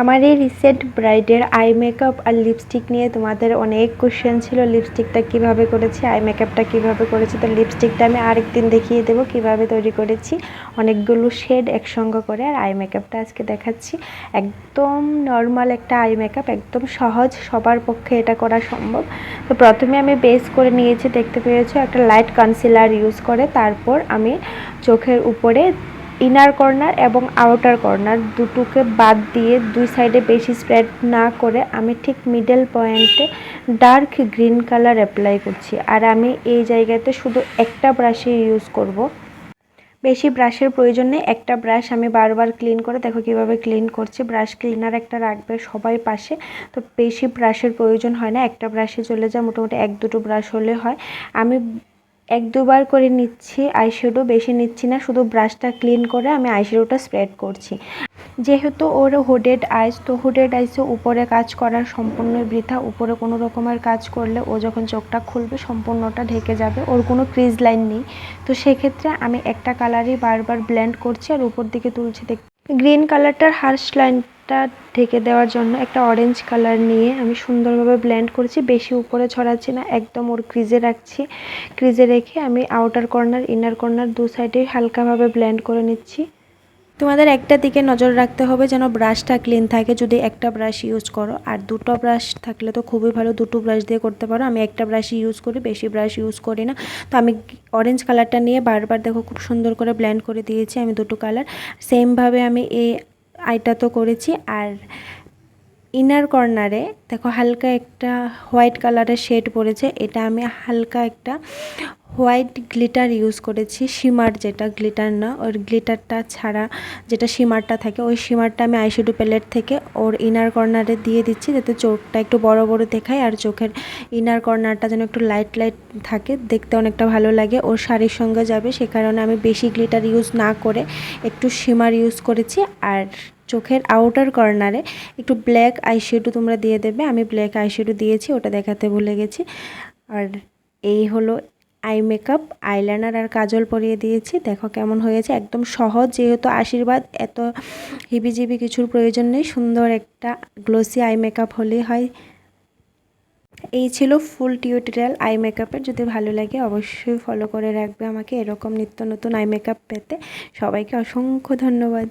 আমার এই রিসেন্ট ব্রাইডের আই মেকআপ আর লিপস্টিক নিয়ে তোমাদের অনেক কোশ্চেন ছিল লিপস্টিকটা কীভাবে করেছি আই মেকআপটা কীভাবে করেছি, তো লিপস্টিকটা আমি আরেকদিন দেখিয়ে দেবো কীভাবে তৈরি করেছি। অনেকগুলো শেড একসঙ্গে করে আর আই মেকআপটা আজকে দেখাচ্ছি। একদম নর্মাল একটা আই মেকআপ একদম সহজ, সবার পক্ষে এটা করা সম্ভব। তো প্রথমে আমি বেস করে নিয়েছি, দেখতে পেয়েছ, একটা লাইট কনসিলার ইউজ করে, তারপর আমি চোখের উপরে ইনার কর্নার এবং আউটার কর্নার দুটোকে বাদ দিয়ে দুই সাইডে বেশি স্প্রেড না করে আমি ঠিক মিডল পয়েন্টে ডার্ক গ্রিন কালার অ্যাপ্লাই করছি। আর আমি এই জায়গাতে শুধু একটা ব্রাশে ইউজ করব। বেশি ব্রাশের প্রয়োজন নেই। একটা ব্রাশ আমি বারবার ক্লিন করে দেখো কীভাবে ক্লিন করছি। ব্রাশ ক্লিনার একটা রাখবে সবাই পাশে। তো বেশি ব্রাশের প্রয়োজন হয় না। একটা ব্রাশে চলে যায়, মোটামুটি এক দুটো ব্রাশ হলে হয়। আমি এক দুবার করে নিচ্ছি আইশ্যাডো বেশি নিচ্ছি না, শুধু ব্রাশটা ক্লিন করে আমি আইশ্যাডোটা স্প্রেড করছি। যেহেতু ওর হুডেড আইস তো হুডেড আইসে উপরে কাজ করা সম্পূর্ণ বৃথা, উপরে কোনো রকমের কাজ করলে ও যখন চোখটা খুলবে, সম্পূর্ণটা ঢেকে যাবে, ওর কোনো ক্রিজ লাইন নেই। তো সেক্ষেত্রে আমি একটা কালারই বারবার ব্লেন্ড করছি আর উপর দিকে তুলছি দেখ গ্রিন কালারটার হার্স লাইনটা ঢেকে দেওয়ার জন্য একটা অরেঞ্জ কালার নিয়ে আমি সুন্দরভাবে ব্ল্যান্ড করেছি। বেশি উপরে ছড়াচ্ছি না, একদম ওর ক্রিজে রাখছি। ক্রিজে রেখে আমি আউটার কর্নার ইনার কর্নার দু সাইডে হালকাভাবে ব্ল্যান্ড করে নিচ্ছি। তোমাদের একটা দিকে নজর রাখতে হবে যেন ব্রাশটা ক্লিন থাকে। যদি একটা ব্রাশ ইউজ করো, আর দুটো ব্রাশ থাকলে তো খুবই ভালো, দুটো ব্রাশ দিয়ে করতে পারো। আমি একটা ব্রাশ ইউজ করি, বেশি ব্রাশ ইউজ করি না। তো আমি অরেঞ্জ কালারটা নিয়ে বারবার দেখো খুব সুন্দর করে ব্ল্যান্ড করে দিয়েছি আমি দুটো কালার সেমভাবে আমি এই আইটা তো করেছি। আর ইনার কর্নারে দেখো হালকা একটা হোয়াইট কালারের শেড পড়েছে। এটা আমি হালকা একটা হোয়াইট গ্লিটার ইউজ করেছি, শিমার যেটা, গ্লিটার না, ওর গ্লিটারটা ছাড়া যেটা শিমারটা থাকে, ওই শিমারটা আমি আইশ্যাডো প্যালেট থেকে ওর ইনার কর্নারে দিয়ে দিচ্ছি যাতে চোখটা একটু বড় বড় দেখায় আর চোখের ইনার কর্নারটা যেন একটু লাইট লাইট থাকে। দেখতে অনেকটা ভালো লাগে, ওর শাড়ির সঙ্গে যাবে, সে কারণে আমি বেশি গ্লিটার ইউজ না করে একটু শিমার ইউজ করেছি। আর চোখের আউটার কর্নারে একটু ব্ল্যাক আইশ্যাডো তোমরা দিয়ে দেবে, আমি ব্ল্যাক আইশ্যাডো দিয়েছি, ওটা দেখাতে ভুলে গেছি। আর এই হলো আই মেকআপ, আইলাইনার আর কাজল পরিয়ে দিয়েছি। দেখো কেমন হয়েছে। একদম সহজ, যেহেতু আশীর্বাদ, এত হিবিজিবি কিছুর প্রয়োজন নেই। সুন্দর একটা গ্লোসি আই মেকআপ হলেই হয়। এই ছিল ফুল টিউটোরিয়াল আই মেকআপের যদি ভালো লাগে অবশ্যই ফলো করে রাখবে আমাকে। এরকম নিত্য নতুন আই মেকআপ পেতে। সবাইকে অসংখ্য ধন্যবাদ।